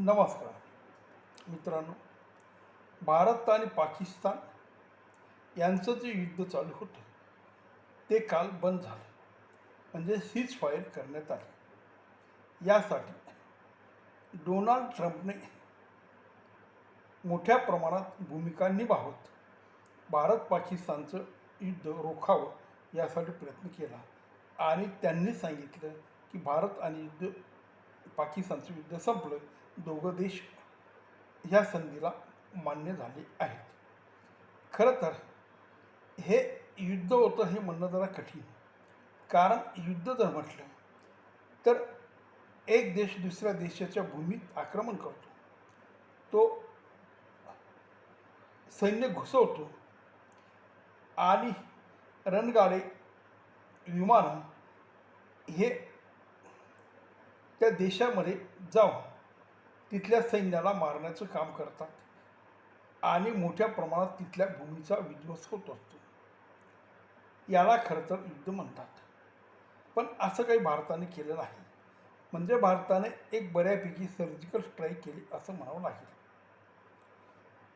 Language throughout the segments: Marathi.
नमस्कार. मित्रांनो भारत आणि पाकिस्तान यांचं जे युद्ध चालू होतं ते काल बंद झालं. म्हणजे सीज फायर करण्यात आली. यासाठी डोनाल्ड ट्रम्पने मोठ्या प्रमाणात भूमिका निभावत भारत पाकिस्तानचं युद्ध रोखावं यासाठी प्रयत्न केला. आणि त्यांनी सांगितलं की भारत आणि युद्ध पाकिस्तानचं युद्ध संपलं दोघं देश ह्या संधीला मान्य झाले आहेत. खरं तर हे युद्ध होतं हे म्हणणं जरा कठीण. कारण युद्ध जर म्हटलं तर एक देश दुसऱ्या देशाच्या भूमीत आक्रमण करतो. तो सैन्य घुसवतो आणि रणगाडे विमानं हे त्या देशामध्ये जाऊन तिथल्या सैन्याला मारण्याचं काम करतात आणि मोठ्या प्रमाणात तिथल्या भूमीचा विध्वंस होत असतो. याला खरं तर युद्ध म्हणतात. पण असं काही भारताने केलं नाही. म्हणजे भारताने एक बऱ्यापैकी सर्जिकल स्ट्राईक केली असं म्हणावं लागेल.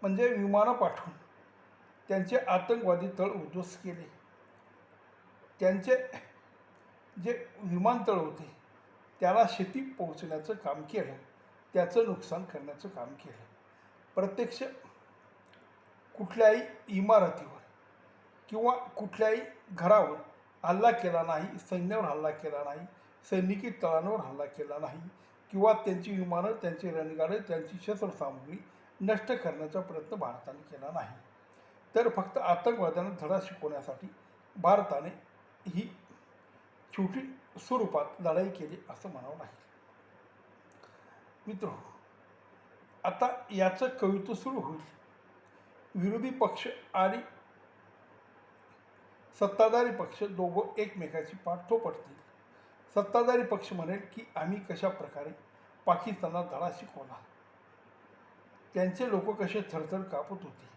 म्हणजे विमानं पाठवून त्यांचे आतंकवादी तळ उद्ध्वस्त केले. त्यांचे जे विमानतळ होते त्याला शेती पोहोचण्याचं काम केलं. त्याचं नुकसान करण्याचं काम केलं. प्रत्यक्ष कुठल्याही इमारतीवर किंवा कुठल्याही घरावर हल्ला केला नाही सैन्यावर हल्ला केला नाही सैनिकी तळांवर हल्ला केला नाही किंवा त्यांची विमानं त्यांची रणगाडे त्यांची शस्त्रसामुग्री नष्ट करण्याचा प्रयत्न भारताने केला नाही. तर फक्त आतंकवाद्यांना धडा शिकवण्यासाठी भारताने ही छोटी स्वरूपात लढाई केली असं म्हणावं लागेल. मित्र आता याचं कवित्व सुरू होईल. विरोधी पक्ष आणि सत्ताधारी पक्ष दोघं एकमेकाची पाठ थोपटतील सत्ताधारी पक्ष म्हणेल की आम्ही कशा प्रकारे पाकिस्तानला धडा शिकवला? त्यांचे लोक कसे थरथर कापत होते?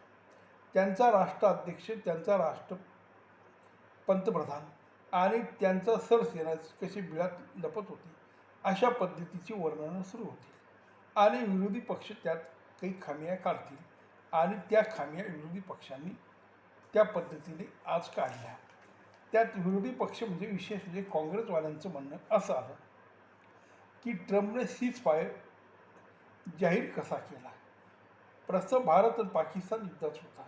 त्यांचा राष्ट्राध्यक्ष त्यांचा राष्ट्र पंतप्रधान आणि त्यांचा सरसेना कशी बिळात लपत होती अशा पद्धतीची वर्णनं सुरू होतील आणि विरोधी पक्ष त्यात काही खामिया काढतील आणि त्या खामिया विरोधी पक्षांनी त्या पद्धतीने आज काढल्या. त्यात विरोधी पक्ष म्हणजे विशेष म्हणजे काँग्रेसवाल्यांचं म्हणणं असं आलं की ट्रम्पने सीज फायर जाहीर कसा केला? प्रस्ताव भारत आणि पाकिस्तान युद्धाच होता.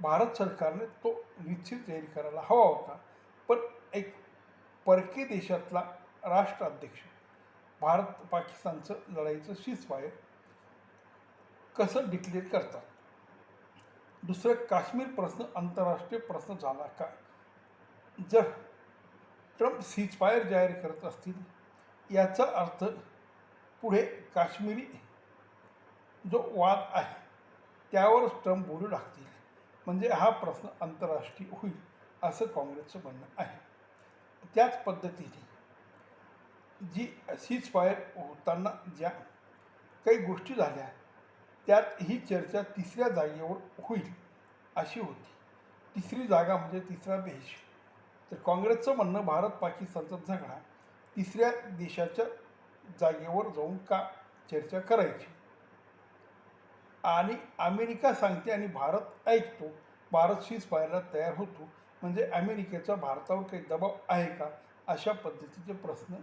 भारत सरकारने तो निश्चित जाहीर करायला हवा होता पण एक परकी देशातला राष्ट्राध्यक्ष. भारत पाकिस्तानचं लढाईचं सीजफायर कसं डिक्लेअर करतात? दुसरं काश्मीर प्रश्न आंतरराष्ट्रीय प्रश्न झाला का? जर ट्रम्प सीजफायर जाहीर करत असतील याचा अर्थ पुढे काश्मीरी जो वाद आहे त्यावरच ट्रम्प बोलू लागतील. म्हणजे हा प्रश्न आंतरराष्ट्रीय होईल असं काँग्रेसचं म्हणणं आहे. त्याच पद्धतीने जी सीज फायर होताना ज्या काही गोष्टी झाल्या त्यात ही चर्चा तिसऱ्या जागेवर होईल अशी होती. तिसरी जागा म्हणजे तिसरा देश. तर काँग्रेसचं म्हणणं भारत पाकिस्तानचा झगडा तिसऱ्या देशाच्या जागेवर जाऊन का चर्चा करायची? आणि अमेरिका सांगते आणि भारत ऐकतो भारत सीज पाहायला तयार होतो म्हणजे अमेरिकेचा भारतावर काही दबाव आहे का? अशा पद्धतीचे प्रश्न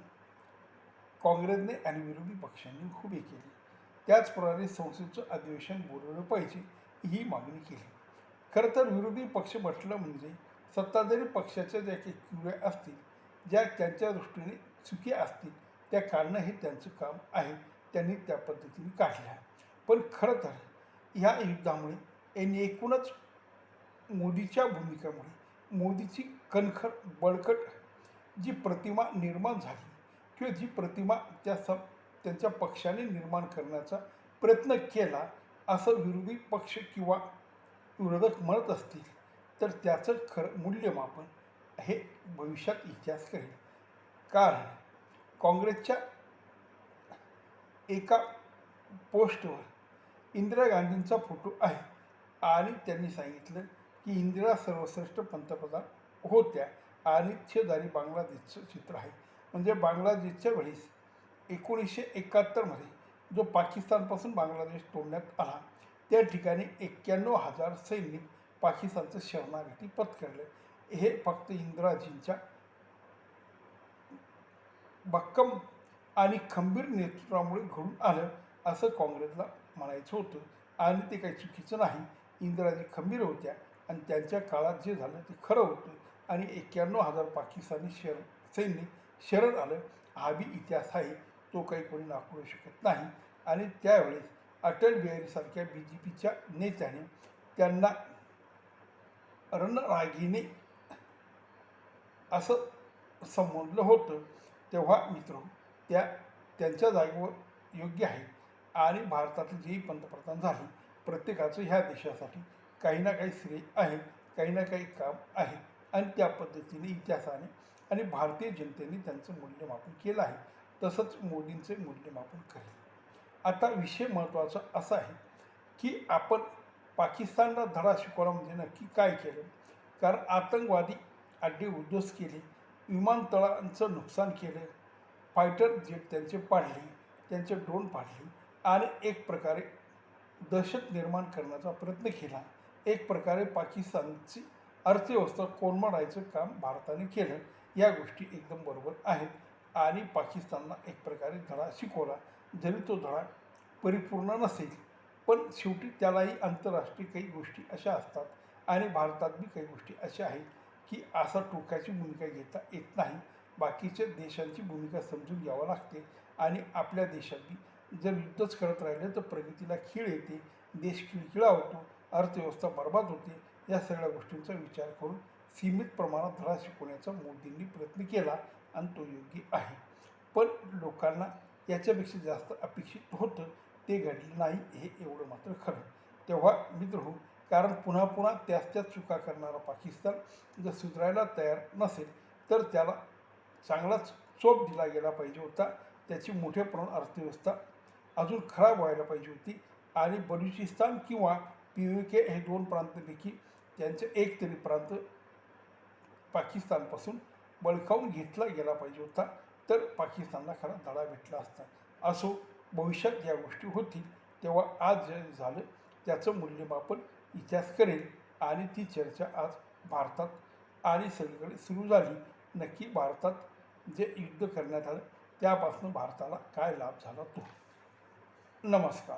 काँग्रेसने आणि विरोधी पक्षांनी उभे केले. त्याचप्रमाणे संसदेचं अधिवेशन बोलवलं पाहिजे ही मागणी केली. खरं तर विरोधी पक्ष म्हटलं म्हणजे सत्ताधारी पक्षाच्या ज्या काही किवळ्या असतील ज्या त्यांच्या दृष्टीने चुकी असतील त्या काढणं हे त्यांचं काम आहे त्यांनी त्या पद्धतीने काढल्या. पण खरं तर ह्या युद्धामुळे यांनी एकूणच मोदीच्या भूमिकेमुळे मोदीची कणखर बळकट जी प्रतिमा निर्माण झाली किंवा जी प्रतिमा त्या स त्यांच्या पक्षाने निर्माण करण्याचा प्रयत्न केला असं विरोधी पक्ष किंवा विरोधक म्हणत असतील तर त्याचं खरं मूल्यमापन हे भविष्यात इतिहास करेल. कारण काँग्रेसच्या एका पोस्टवर इंदिरा गांधींचा फोटो आहे आणि त्यांनी सांगितलं की इंदिरा सर्वश्रेष्ठ पंतप्रधान होत्या आणि शेजारी बांगलादेशचं चित्र आहे. म्हणजे बांगलादेशच्या वेळेस एकोणीसशे एकाहत्तरमध्ये जो पाकिस्तानपासून बांगलादेश तोडण्यात आला त्या ठिकाणी एक्क्याण्णव हजार सैनिक पाकिस्तानचं शरणागती पत्करले. हे फक्त इंदिराजींच्या भक्कम आणि खंबीर नेतृत्वामुळे घडून आलं असं काँग्रेसला म्हणायचं होतं. आणि ते काही चुकीचं नाही. इंदिराजी खंबीर होत्या. आणि त्यांच्या काळात जे झालं ते खरं होतं. आणि एक्क्याण्णव हजार पाकिस्तानी शर सैन्य शरण आलं. हा बी इतिहास आहे तो काही कोणी नाकारू शकत नाही. आणि त्यावेळेस अटल बिहारीसारख्या बी जे पीच्या नेत्याने त्यांना रणरागिने असं संबोधलं होतं. तेव्हा मित्र त्या त्यांच्या जागेवर योग्य आहे. आणि भारतातील जेही पंतप्रधान झाले प्रत्येकाचं ह्या देशासाठी काही ना काही श्रेय आहे काही ना काही काम आहे. आणि त्या पद्धतीने इतिहासाने आणि भारतीय जनतेने त्यांचं मूल्यमापन केलं आहे. तसंच मोदींचे मूल्यमापन करेल आता विषय महत्त्वाचा असा आहे की आपण पाकिस्तानला धडा शिकवला म्हणजे नक्की काय केलं? कारण आतंकवादी अड्डे उद्ध्वस्त केले विमानतळांचं नुकसान केलं फायटर जेट त्यांचे पाडले त्यांचे ड्रोन पाडले आणि एक प्रकारे दहशत निर्माण करण्याचा प्रयत्न केला. एक प्रकारे पाकिस्तानची अर्थव्यवस्था कोलमडायचं काम भारताने केलं. या गोष्टी एकदम बरोबर आहेत. आणि पाकिस्तानला एक प्रकारे धडा शिकवला. जरी तो धडा परिपूर्ण नसेल पण शेवटी त्यालाही आंतरराष्ट्रीय काही गोष्टी अशा असतात आणि भारतात बी काही गोष्टी अशा आहेत की असा टोकाची भूमिका घेता येत नाही. बाकीच्या देशांची भूमिका समजून घ्यावं लागते आणि आपल्या देशात बी जर युद्धच करत राहिलं तर प्रगतीला खीळ येते. देश खिळखिळा होतो. अर्थव्यवस्था बर्बाद होते या सगळ्या गोष्टींचा विचार करून सीमित प्रमाणात धडा शिकवण्याचा मोदींनी प्रयत्न केला आणि तो योग्य आहे. पण लोकांना याच्यापेक्षा जास्त अपेक्षित होतं ते घडलं नाही हे एवढं मात्र खरं. तेव्हा मित्र हो कारण पुन्हा पुन्हा त्याच त्याच चुका करणारा पाकिस्तान जर सुधारायला तयार नसेल तर त्याला चांगलाच चोप दिला गेला पाहिजे होता. त्याची मोठ्या प्रमाणात अर्थव्यवस्था अजून खराब व्हायला पाहिजे होती. आणि बलुचिस्तान किंवा पी यू के हे दोन प्रांतपैकी त्यांचे एक तरी प्रांत पाकिस्तानपासून बळकावून घेतला गेला पाहिजे होता. तर पाकिस्तानला खरा धडा भेटला असता. असो भविष्यात या गोष्टी होतील तेव्हा आज जे झालं त्याचं मूल्यमापन इतिहास करेल आणि ती चर्चा आज भारतात आणि सगळीकडे सुरू झाली. नक्की भारतात जे युद्ध करण्यात आलं त्यापासून भारताला काय लाभ झाला तो. नमस्कार.